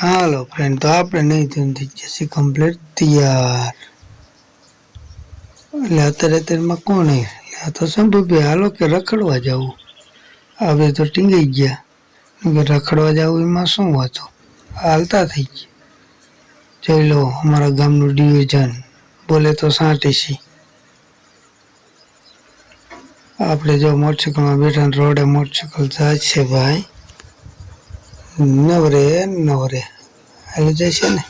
હાલો friend તો આપણે નહીં થયું થઈ જશે કમ્પ્લીટ તૈયાર. એટલે અત્યારે અત્યારમાં કોણ? એટલે આ તો શંભુભાઈ હાલો કે રખડવા જવું હવે તો ટીંગાઈ ગયા. રખડવા જવું એમાં શું હતું હાલતા થઈ ગયા. જોઈ લો અમારા ગામનું ડિવિઝન બોલે તો સાંટીસી આપણે જો મોટરસાઇકલમાં બેઠા રોડે મોટરસાઇકલ જાય છે ભાઈ. નવરે નવરે. હાલ છે ને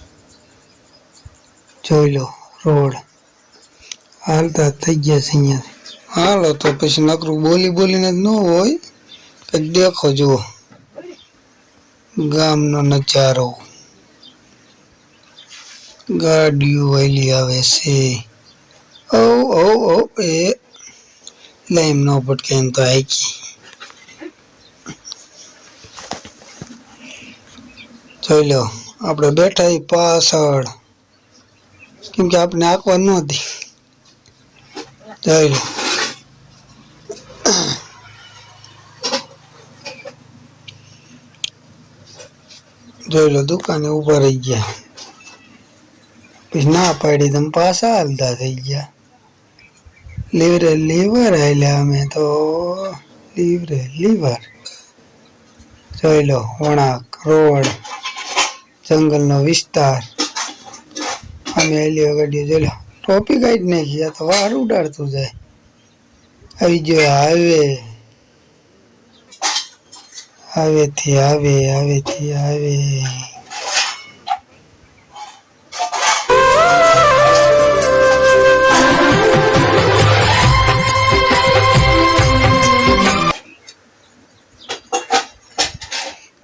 જોઈ લો, રોડ. હાલતા થઈ ગયા છે અહીંયા. હાલો, તો પછી નકરું બોલી બોલીને જ ન હોય કંઈક દેખો જુઓ. ગામનો નજારો. ગાડીઓ વહેલી આવે છે. ઓ ઓ ઓ, એ. એટલે એમ ન પટકે એમ તો આઈકી જોઈ લો, આપણે બેઠા પાછળ. કેમ કે આપણે આંકવા નહોતી જોઈ લો. જોઈ લો, દુકાને ઊભા રહી ગયા. પછી ના પાડી તમે પાછા હાલતા થઈ ગયા. લીવરે લીવર આવેલા અમે તો. લીવરે લીવર. જોઈ લો, વણાક, રોડ. જંગલનો વિસ્તાર. અમે એલી વગાડીએ જોઈ ટોપી કાઢી નાખી. આ તો વાર ઉડાડતું જાય. આવી ગયો આવે. હાઈવેથી આવે હાઈવેથી આવે.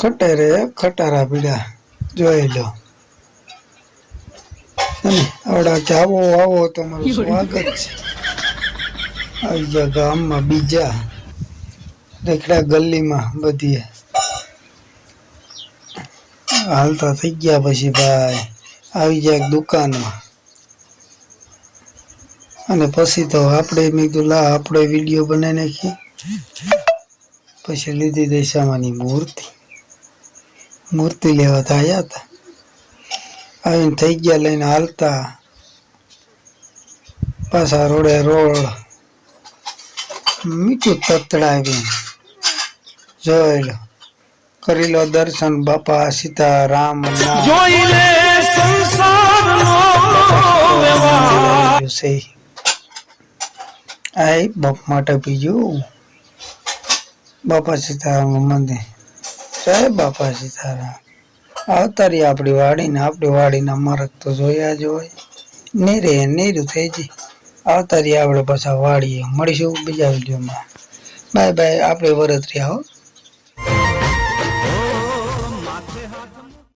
ખટારે ખટારા પીડા. જોઈ લો. આવડા કે આવો આવો તમારું સ્વાગત છે. આવી ગયા ગામમાં બીજા. દેખડા ગલીમાં બધી હાલતા થઈ ગયા પછી ભાઈ આવી જાય દુકાનમાં. અને પછી તો આપણે મેં કીધું લા આપણે વીડિયો બનાવી નાખીએ. પછી લીધી દશામાની મૂર્તિ. મૂર્તિ લેવા તો આવ્યા હતા. આવીને થઈ ગયા લઈને હાલતા. પાછા રોડે રોડ. મીઠું તતડાવી જોઈ લો. કરી લો દર્શન બાપા સીતારામ જોઈ લે સંસારનો આઈ બાપ માટે બીજું. બાપા સીતારામ મંદિર. જય બાપા સીતારામ આવતારી આપણી વાડીને, આપણી વાડીના મારક તો જોયા જ હોય. નીરે નીરું થઈ જાય આવતારી આપણે પાછા વાડીએ મળીશું બીજા વિડીયોમાં. બાય બાય, આપણે વરત રહ્યા હો.